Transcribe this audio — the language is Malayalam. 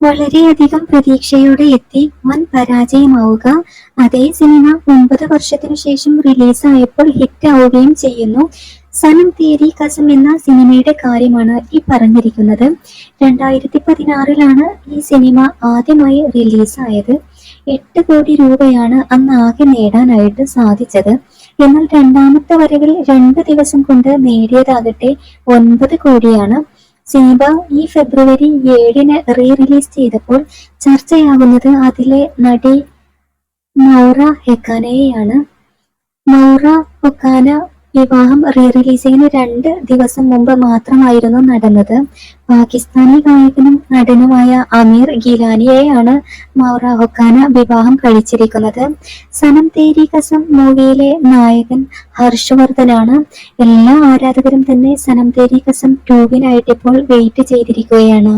വളരെയധികം പ്രതീക്ഷയോടെ എത്തി. വൻ പരാജയമാവുക. അതേ സിനിമ ഒമ്പത് വർഷത്തിനു ശേഷം റിലീസായപ്പോൾ ഹിറ്റ് ആവുകയും ചെയ്യുന്നു. സനം തേരി കസം എന്ന സിനിമയുടെ കാര്യമാണ് ഈ പറഞ്ഞിരിക്കുന്നത്. രണ്ടായിരത്തി പതിനാറിലാണ് ഈ സിനിമ ആദ്യമായി റിലീസായത്. എട്ട് കോടി രൂപയാണ് അന്ന് ആകെ നേടാനായിട്ട് സാധിച്ചത്. എന്നാൽ രണ്ടാമത്തെ വരവിൽ രണ്ട് ദിവസം കൊണ്ട് നേടിയതാകട്ടെ ഒൻപത് കോടിയാണ്. സിനിമ ഈ ഫെബ്രുവരി ഏഴിന് റീ റിലീസ് ചെയ്തപ്പോൾ ചർച്ചയാകുന്നത് അതിലെ നടി നൗറ ഹെക്കാനയെയാണ്. നൗറ ഹൊക്കാന വിവാഹം റീ റിലീസിങ്ങിന് രണ്ട് ദിവസം മുമ്പ് മാത്രമായിരുന്നു നടന്നത്. പാകിസ്ഥാനി ഗായകനും നടനുമായ അമീർ ഗിലാനിയെയാണ് മൗറ ഹൊക്കാന വിവാഹം കഴിച്ചിരിക്കുന്നത്. സനം തേരി കസം മൂവിയിലെ നായകൻ ഹർഷവർദ്ധനാണ്. എല്ലാ ആരാധകരും തന്നെ സനം തേരി കസം ടൂവിനായിട്ട് ഇപ്പോൾ വെയിറ്റ് ചെയ്തിരിക്കുകയാണ്.